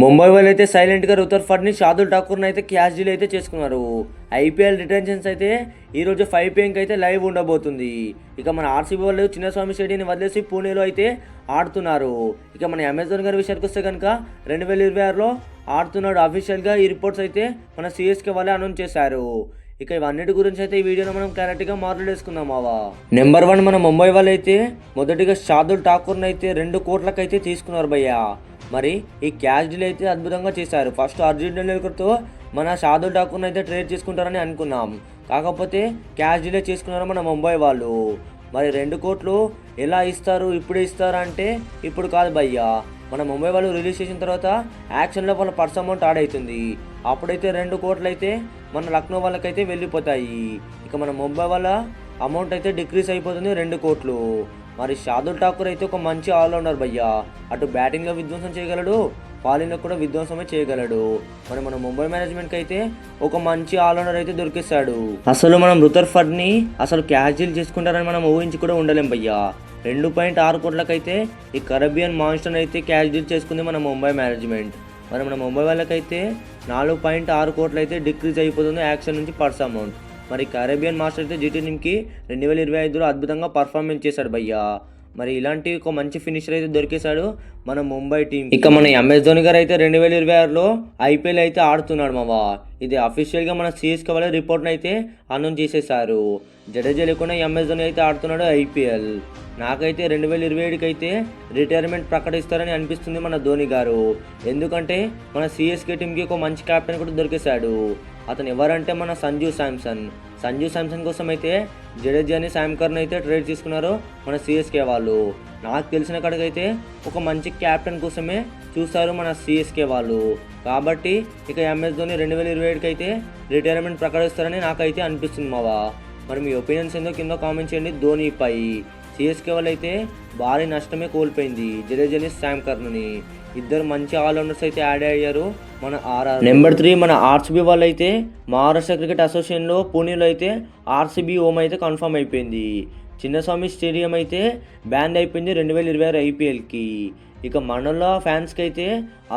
ముంబై వాళ్ళు అయితే సైలెంట్గా రుతర్ఫర్డ్ని షాదుల్ ఠాకూర్ని అయితే క్యాష్ డీల్ అయితే చేసుకున్నారు. ఐపీఎల్ రిటెన్షన్స్ అయితే ఈరోజు ఫైవ్ పిఎంకి అయితే లైవ్ ఉండబోతుంది. ఇక మన ఆర్సీబీ వాళ్ళు చిన్నస్వామి స్టేడియంని వదిలేసి పూణేలో అయితే ఆడుతున్నారు. ఇక మన అమెజాన్ గారి విషయానికి వస్తే కనుక రెండు వేల ఇరవై ఆరులో ఆడుతున్నాడు అఫీషియల్గా ఈ రిపోర్ట్స్ అయితే మన సిఎస్కే వాళ్ళే అనౌన్స్ చేశారు. ఇక ఇవన్నిటి గురించి అయితే ఈ వీడియోలో మనం క్లారిటీగా మాట్లాడేసుకుందాం మావా. నెంబర్ వన్ మన ముంబై వాళ్ళు అయితే మొదటిగా షాదుల్ ఠాకూర్ని అయితే రెండు కోట్లకైతే తీసుకున్నారు భయ్యా. మరి ఈ క్యాష్ డీల్ అయితే అద్భుతంగా చేశారు. ఫస్ట్ అర్జున్ టెండూల్కర్తో మన షాదుల్ ఠాకూర్ని అయితే ట్రేడ్ చేసుకుంటారని అనుకున్నాం. కాకపోతే క్యాష్ డీలే చేసుకున్నారు మన ముంబై వాళ్ళు? మరి రెండు కోట్లు ఎలా ఇస్తారు ఇప్పుడు ఇస్తారు అంటే ఇప్పుడు కాదు భయ్యా. మన ముంబై వాళ్ళు రిలీజ్ చేసిన తర్వాత యాక్షన్లో వాళ్ళ పర్స్ అమౌంట్ యాడ్ అవుతుంది. అప్పుడైతే రెండు కోట్లు అయితే మన లక్నో వాళ్ళకైతే వెళ్ళిపోతాయి. ఇక మన ముంబై వాళ్ళ అమౌంట్ అయితే డిక్రీస్ అయిపోతుంది రెండు కోట్లు. మరి షాదుల్ ఠాకూర్ అయితే ఒక మంచి ఆల్రౌండర్ భయ్యా. అటు బ్యాటింగ్లో విధ్వంసం చేయగలడు బౌలింగ్లో కూడా విధ్వంసమే చేయగలడు. మరి మన ముంబై మేనేజ్మెంట్కి అయితే ఒక మంచి ఆల్రౌండర్ అయితే దొరికిస్తాడు అసలు మనం రుతర్ఫర్డ్ని అసలు క్యాజువల్ చేసుకుంటారని మనం ఊహించి కూడా ఉండలేం భయ్యా. రెండు పాయింట్ ఆరు కోట్లకైతే ఈ కరబియన్ మాన్స్టర్ అయితే క్యాష్ డీల్ చేసుకుంది మన ముంబై మేనేజ్మెంట్ మరి మన ముంబై వాళ్ళకైతే నాలుగు పాయింట్ ఆరు కోట్లు అయితే డిక్రీజ్ అయిపోతుంది యాక్షన్ నుంచి పర్స్ అమౌంట్ మరి కరేబియన్ మాస్టర్ అయితే జీటీ టీమ్కి రెండు వేల ఇరవై ఐదులో అద్భుతంగా పర్ఫార్మెన్స్ చేశాడు భయ్యా. మరి ఇలాంటి ఒక మంచి ఫినిషర్ అయితే దొరికేశాడు మన ముంబై టీం ఇక మన ఎంఎస్ ధోని గారు అయితే రెండు వేల ఇరవై ఆరులో ఐపీఎల్ అయితే ఆడుతున్నాడు మావా. ఇది అఫీషియల్గా మన సిఎస్కే వాళ్ళ రిపోర్ట్ని అయితే అనౌన్స్ చేసేసారు జడేజా లేకుండా ఎంఎస్ ధోని అయితే ఆడుతున్నాడు ఐపీఎల్ నాకైతే రెండు వేల ఇరవై ఏడుకి అయితే రిటైర్మెంట్ ప్రకటిస్తారని అనిపిస్తుంది మన ధోని గారు. ఎందుకంటే మన సిఎస్కే టీంకి ఒక మంచి కెప్టెన్ కూడా దొరికేశాడు. అతను ఎవరంటే మన సంజు శాంసన్. సంజు శాంసన్ కోసం అయితే జడేజాని శామ్ అయితే ట్రేడ్ తీసుకున్నారు మన సిఎస్కే వాళ్ళు. నాకు తెలిసిన కాడికైతే ఒక మంచి కెప్టెన్ కోసమే చూస్తారు మన సిఎస్కే వాళ్ళు. కాబట్టి ఇక ఎంఎస్ ధోని రెండు వేల ఇరవై ఏడుకి అయితే రిటైర్మెంట్ ప్రకటిస్తారని నాకైతే అనిపిస్తుంది మావా. మరి మీ ఒపీనియన్స్ ఏందో కింద కామెంట్ చేయండి. ధోనిపై సిఎస్కే వాళ్ళైతే భారీ నష్టమే కోల్పోయింది. జడేజాని శామ్ కర్ణని. ఇద్దరు మంచి ఆల్రౌండర్స్ అయితే యాడ్ అయ్యారు మన ఆర్ఆర్. నెంబర్ త్రీ మన ఆర్సీబీ వాళ్ళు అయితే మహారాష్ట్ర క్రికెట్ అసోసియేషన్లో పూణేలో అయితే ఆర్సీబీ హోమ్ అయితే కన్ఫర్మ్ అయిపోయింది. చిన్నస్వామి స్టేడియం అయితే బ్యాన్ అయిపోయింది రెండు వేల ఇరవై ఆరు ఐపీఎల్కి. ఇక మనలో ఫ్యాన్స్కి అయితే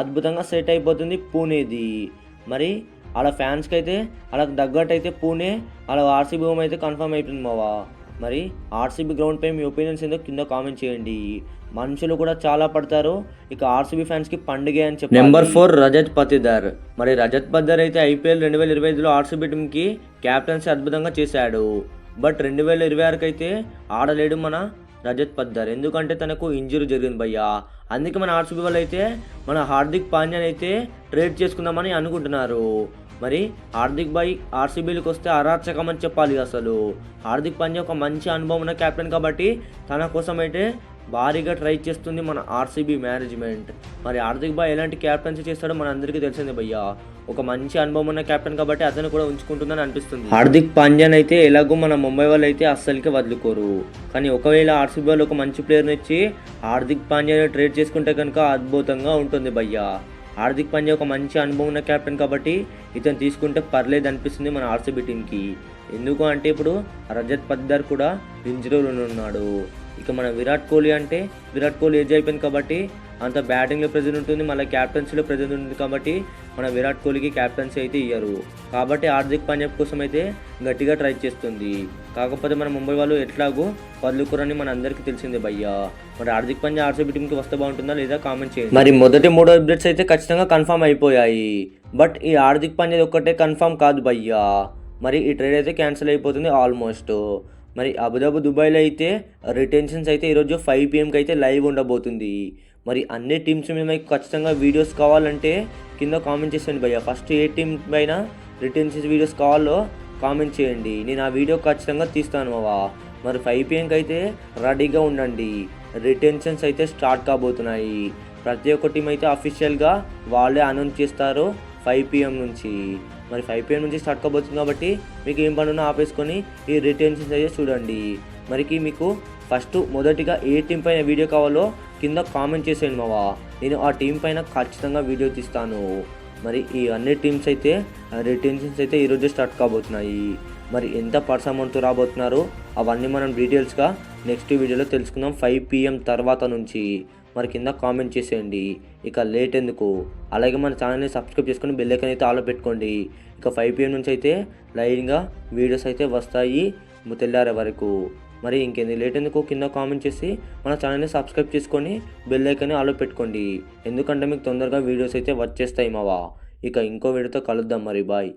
అద్భుతంగా సెట్ అయిపోతుంది పూణేది. మరి అలా ఫ్యాన్స్కి అయితే అలా తగ్గట్టు అయితే పూణే అలా ఆర్సీబీ హోమ్ అయితే కన్ఫర్మ్ అయిపోయింది మావా. మరి ఆర్సీబీ గ్రౌండ్ పై మీ ఒపీనియన్స్ ఏందో కింద కామెంట్ చేయండి. మనుషులు కూడా చాలా పడతారు. ఇక ఆర్సీబీ ఫ్యాన్స్కి పండుగ అని చెప్పి నెంబర్ ఫోర్ రజత్ పతిదార్. మరి రజత్ పతిదార్ అయితే ఐపీఎల్ రెండు వేల ఇరవై ఐదులో ఆర్సీబీ టీమ్కి క్యాప్టెన్సీ అద్భుతంగా చేశాడు. బట్ రెండు వేల ఇరవై ఆరుకి అయితే ఆడలేడు మన రజత్ పద్దార్ ఎందుకంటే తనకు ఇంజురీ జరిగింది భయ్యా. అందుకే మన ఆర్సీబీ వాళ్ళు అయితే మన హార్దిక్ పాండ్యాన్ అయితే ట్రేడ్ చేసుకుందామని అనుకుంటున్నారు. మరి హార్దిక్ భాయ్ ఆర్సీబీలకు వస్తే అరాచకం అని చెప్పాలి అసలు. హార్దిక్ పాండ్యా ఒక మంచి అనుభవం ఉన్న కెప్టెన్ కాబట్టి తన కోసం అయితే భారీగా ట్రై చేస్తుంది మన ఆర్సీబీ మేనేజ్మెంట్ మరి హార్దిక్ భాయ్ ఎలాంటి క్యాప్టెన్సీ చేస్తాడో మన అందరికీ తెలిసిందే భయ్యా. ఒక మంచి అనుభవం ఉన్న కెప్టెన్ కాబట్టి అతను కూడా ఉంచుకుంటుందని అనిపిస్తుంది. హార్దిక్ పాండ్యాన్ అయితే ఎలాగో మన ముంబై వాళ్ళు అయితే అస్సలకి వదులుకోరు. కానీ ఒకవేళ ఆర్సీబీ వాళ్ళు ఒక మంచి ప్లేయర్ని ఇచ్చి హార్దిక్ పాండ్యాని ట్రేడ్ చేసుకుంటే కనుక అద్భుతంగా ఉంటుంది భయ్యా. హార్దిక్ పాండ్యా ఒక మంచి అనుభవం ఉన్న కెప్టెన్ కాబట్టి ఇతను తీసుకుంటే పర్లేదు అనిపిస్తుంది మన ఆర్సీబీ టీంకి ఎందుకు అంటే ఇప్పుడు రజత్ పద్దార్ కూడా ఇంజరీలో ఉన్నాడు. ఇక మన విరాట్ కోహ్లీ అంటే విరాట్ కోహ్లీ ఏజ్ అయిపోయింది కాబట్టి అంత బ్యాటింగ్లో ప్రెజెంట్ ఉంటుంది మళ్ళీ క్యాప్టెన్సీలో ప్రెజెంట్ ఉంటుంది కాబట్టి మన విరాట్ కోహ్లీకి క్యాప్టెన్సీ అయితే ఇయ్యరు. కాబట్టి హార్దిక్ పాండ్యా కోసం అయితే గట్టిగా ట్రై చేస్తుంది. కాకపోతే మన ముంబై వాళ్ళు ఎట్లాగో వదులుకోరని మన అందరికీ తెలిసిందే భయ్యా. మరి హార్దిక్ పాండ్యా ఆర్సీబీ టీంకి వస్తే బాగుంటుందా లేదా కామెంట్ చేయండి. మరి మొదటి మూడో అప్డేట్స్ అయితే ఖచ్చితంగా కన్ఫామ్ అయిపోయాయి. బట్ ఈ హార్దిక్ పాండ్యా ఒక్కటే కన్ఫామ్ కాదు భయ్యా. మరి ఈ ట్రేడ్ అయితే క్యాన్సిల్ అయిపోతుంది ఆల్మోస్ట్. మరి అబుదాబు దుబాయ్లో అయితే రిటెన్షన్స్ అయితే ఈరోజు ఫైవ్ పిఎంకి అయితే లైవ్ ఉండబోతుంది. మరి అన్ని టీమ్స్ మీద మీకు ఖచ్చితంగా వీడియోస్ కావాలంటే కింద కామెంట్ చేసేయండి భయ్య. ఫస్ట్ ఏ టీం పైన రిటెన్షన్స్ వీడియోస్ కావాలో కామెంట్ చేయండి. నేను ఆ వీడియో ఖచ్చితంగా తీస్తాను మావా. మరి ఫైవ్ పిఎంకి అయితే రెడీగా ఉండండి. రిటెన్షన్స్ అయితే స్టార్ట్ కాబోతున్నాయి. ప్రతి ఒక్క టీం అయితే అఫీషియల్గా వాళ్ళే అనౌన్స్ చేస్తారు ఫైవ్ పిఎం నుంచి. మరి ఫైవ్ పిఎం నుంచి స్టార్ట్ కాబోతుంది కాబట్టి మీకు ఏం పనున్నా ఆపేసుకొని ఈ రిటెన్షన్స్ అయితే చూడండి. మరికి మీకు ఫస్ట్ మొదటిగా ఏ టీం పైన వీడియో కావాలో కింద కామెంట్ చేసేయండి మావా. నేను ఆ టీం పైన ఖచ్చితంగా వీడియో తీస్తాను. మరి ఈ అన్ని టీమ్స్ అయితే రిటెన్షన్స్ అయితే ఈరోజు స్టార్ట్ కాబోతున్నాయి. మరి ఎంత పర్స్ అమౌంట్తో రాబోతున్నారు అవన్నీ మనం డీటెయిల్స్గా నెక్స్ట్ వీడియోలో తెలుసుకుందాం ఫైవ్ పిఎం తర్వాత నుంచి. మరి కింద కామెంట్ చేసేయండి. ఇక లేట్ ఎందుకు? అలాగే మన ఛానల్ని సబ్స్క్రైబ్ చేసుకొని బెల్ అయితే ఆలో పెట్టుకోండి. ఇక ఫైవ్ పిఎం నుంచి అయితే లైన్గా వీడియోస్ అయితే వస్తాయి తెల్లారే వరకు. మరి ఇంకేంది? లేట్ ఎందుకు? కింద కామెంట్ చేసి మన ఛానల్ని సబ్స్క్రైబ్ చేసుకొని బెల్ ఐకాన్ని ఆలో పెట్టుకోండి. ఎందుకంటే మీకు తొందరగా వీడియోస్ అయితే వచ్చేస్తాయి మావా? ఇక ఇంకో వీడియోతో కలుద్దాం మరి బాయ్